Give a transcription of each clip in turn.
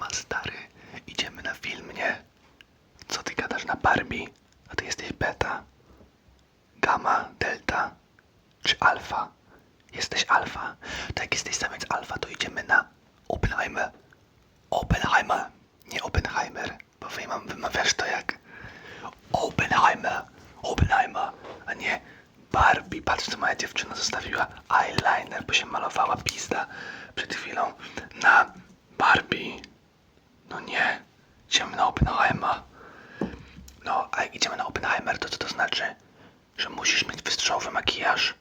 Siema stary, idziemy na film, nie? Co ty gadasz na Barbie? A ty jesteś beta? Gamma, delta czy alfa? Jesteś alfa. To jak jesteś samiec alfa, to idziemy na Oppenheimer. Oppenheimer, nie Oppenheimer, bo wymam, wymawiasz to jak Oppenheimer, Oppenheimer, a nie Barbie. Patrz, co moja dziewczyna zostawiła eyeliner, bo się malowała pizda przed chwilą na Barbie. No nie, idziemy na Oppenheimer. No, a jak idziemy na Oppenheimer, to co to znaczy? Że musisz mieć wystrzałowy makijaż.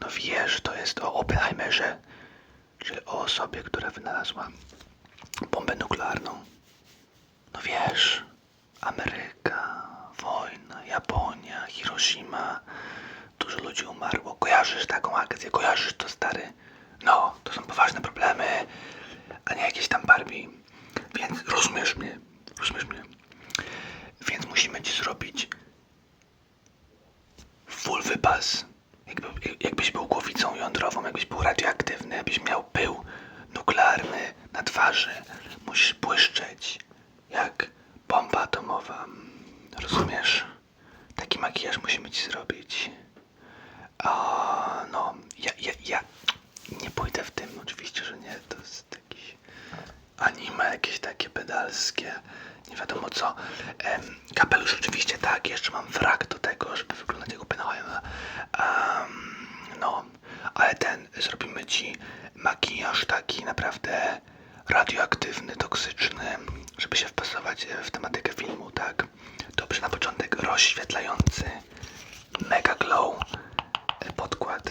No wiesz, to jest o Oppenheimerze, czyli o osobie, która wynalazła bombę nuklearną. No wiesz, Ameryka, wojna, Japonia, Hiroshima, dużo ludzi umarło. Kojarzysz taką akcję, kojarzysz to stary? No, to są poważne problemy, a nie jakieś tam Barbie. Więc rozumiesz mnie, rozumiesz mnie. Więc musimy ci zrobić full wypas. Jakby, jakbyś był głowicą jądrową, jakbyś był radioaktywny, jakbyś miał pył nuklearny na twarzy. Musisz błyszczeć jak bomba atomowa. Rozumiesz? Taki makijaż musimy ci zrobić. A, no, ja, ja, ja nie pójdę w tym, oczywiście, że nie. To jest jakiś anime, jakieś takie pedalskie, nie wiadomo co. Em, kapelusz oczywiście tak, jeszcze mam wrak do tego, żeby wyglądać jak Oppenheimer. Um, no, ale ten, zrobimy ci makijaż taki naprawdę radioaktywny, toksyczny, żeby się wpasować w tematykę filmu, tak? Dobrze, na początek rozświetlający, mega glow e, podkład.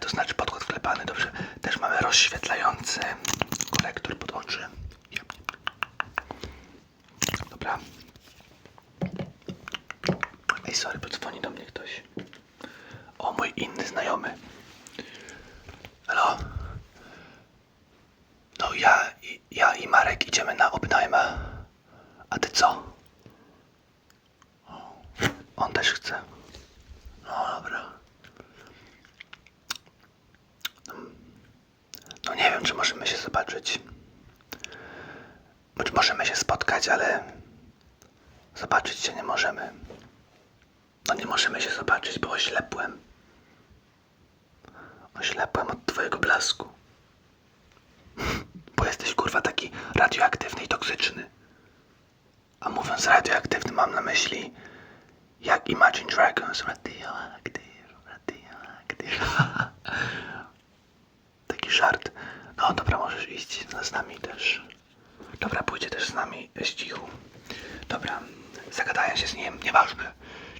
to znaczy podkład wklepany, dobrze. Też mamy rozświetlający korektor pod oczy. Dobra. Ej, sorry, bo dzwoni do mnie ktoś. O, mój inny znajomy. Halo? No ja, i- ja i Marek idziemy na Oppenheimer. A ty co? O, On też chce. No dobra. No, no nie wiem, czy możemy się zobaczyć. Czy możemy się spotkać, ale zobaczyć się nie możemy. No nie możemy się zobaczyć, bo oślepłem. Oślepłem od twojego blasku. Bo jesteś kurwa taki radioaktywny i toksyczny. A mówiąc radioaktywny mam na myśli jak Imagine Dragons. Radioactive, radioactive. Taki żart. No dobra, możesz iść z nami też. Dobra, pójdzie też z nami z cichu. Dobra, zagadają się z nim. Nieważne,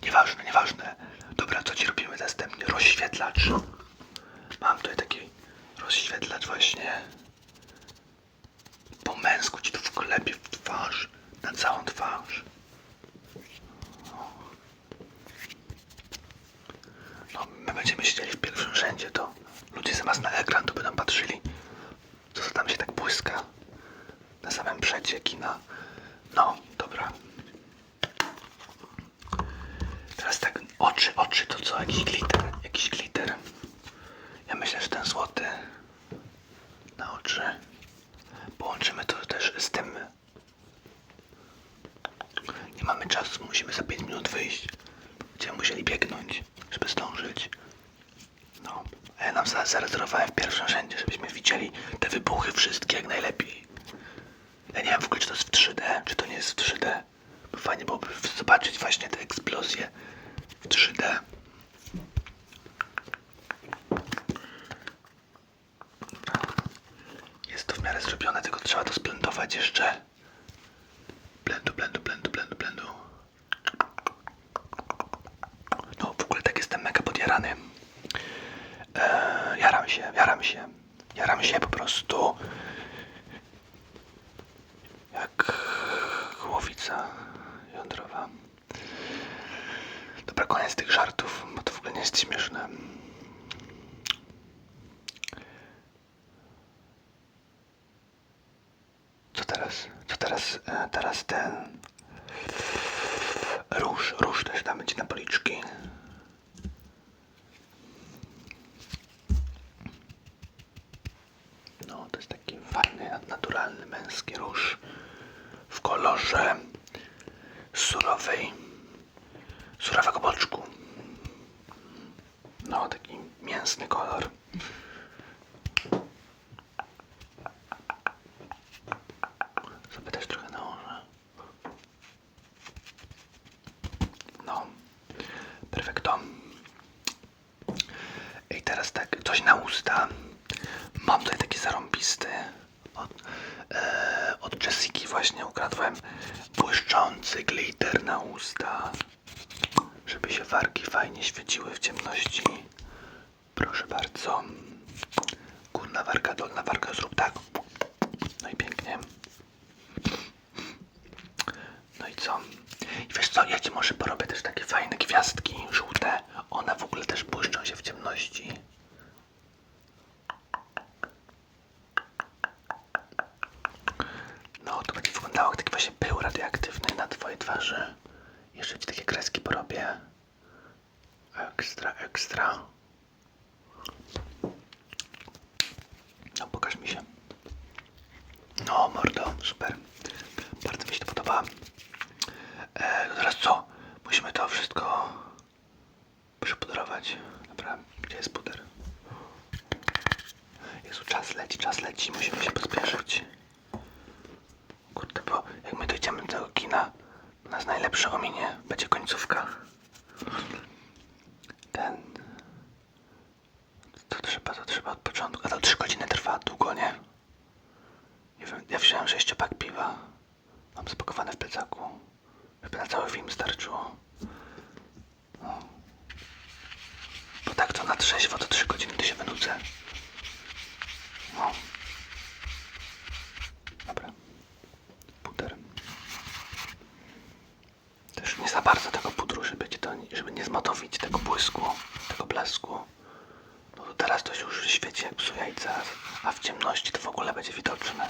nieważne, nieważne. Dobra, co ci robimy następnie? Rozświetlacz. Mam tutaj taki rozświetlacz właśnie. Po męsku ci to wklepie w twarz, na całą twarz. No, my będziemy siedzieli w pierwszym rzędzie, to ludzie zamiast na ekran to będą patrzyli, co tam się tak błyska samym przecie kina. No, dobra. Teraz tak, oczy, oczy to co? Jakiś glitter, jakiś glitter. Ja myślę, że ten złoty na oczy. Połączymy to też z tym. Nie mamy czasu, musimy za 5 minut wyjść. Będziemy musieli biegnąć, żeby zdążyć. No, a ja nam za- zarezerwowałem w pierwszym rzędzie, żebyśmy widzieli te wybuchy wszystkie jak najlepiej. Ja nie wiem w ogóle, czy to jest w 3D, czy to nie jest w 3D. Bo fajnie byłoby zobaczyć właśnie te eksplozje w 3D. Jest to w miarę zrobione, tylko trzeba to splendować jeszcze. Blendu, blendu, blendu, blendu, blendu. nagrany. E, jaram się, jaram się. Jaram się po prostu. Jak głowica jądrowa. Dobra, koniec tych żartów, bo to w ogóle nie jest śmieszne. Co teraz? Co teraz? E, teraz ten. Róż, róż też damy ci na policzki. No, to jest taki fajny, naturalny, męski róż w kolorze surowej, surowego boczku. No, taki mięsny kolor. Sobie też trochę nałożę. No, perfekto. I teraz tak, coś na usta. Mam tutaj taki zarąbisty. Od, e, od Jessiki właśnie ukradłem błyszczący glitter na usta. Żeby się wargi fajnie świeciły w ciemności. Proszę bardzo. Górna warga, dolna warga, zrób tak. No i pięknie. No i co? I wiesz co, ja ci może porobię też takie fajne gwiazdki żółte. One w ogóle też błyszczą się w ciemności. No, to będzie wyglądało jak taki właśnie pył radioaktywny na twojej twarzy. Jeszcze ci takie kreski porobię. Ekstra, ekstra. No, pokaż mi się. No, mordo, super. Bardzo mi się to podoba. E, no teraz co? Musimy to wszystko przypudrować. Dobra, gdzie jest puder? Jezu, czas leci, czas leci. Musimy się pospieszyć. Kurde, bo jak my dojdziemy do tego kina, nas najlepsze ominie. Będzie końcówka. Ten... To trzeba, to trzeba od początku. A to 3 godziny trwa, długo, nie? Ja, wziąłem sześciopak piwa. Mam spakowane w plecaku. Żeby na cały film starczyło. No. Bo tak to na trzeźwo to 3 godziny to się wynudzę. No. Dobra. Puder. Też nie za bardzo tego pudru, żeby, ci to, żeby nie zmatowić tego błysku, tego blasku. No to teraz to się już świeci jak psu jajca, a w ciemności to w ogóle będzie widoczne.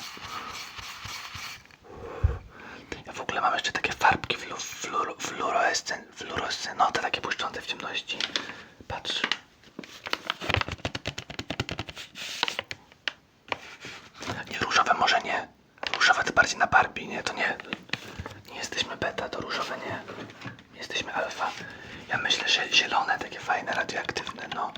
Ja w ogóle mam jeszcze takie farbki flu, fluorescen, fluorescen, no te takie błyszczące w ciemności. Patrz. Nie, różowe może nie. Różowe to bardziej na Barbie, nie, to. Nie jesteśmy beta, to różowe nie. Jesteśmy alfa. Ja myślę, że zielone, takie fajne, radioaktywne, no.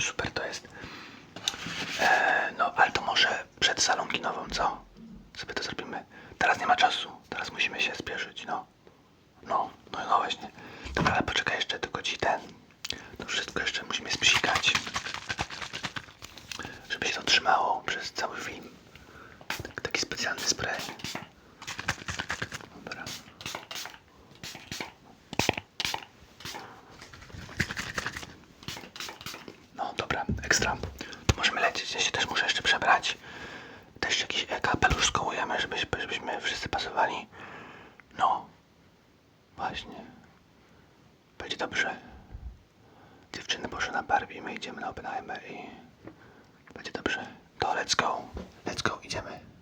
Super to jest. E, no, ale to może przed salą kinową, co? Sobie to zrobimy. Teraz nie ma czasu. Teraz musimy się spieszyć, no. No, no, no właśnie. Dobra, ale poczekaj jeszcze, tylko ci ten. To wszystko jeszcze musimy spsikać.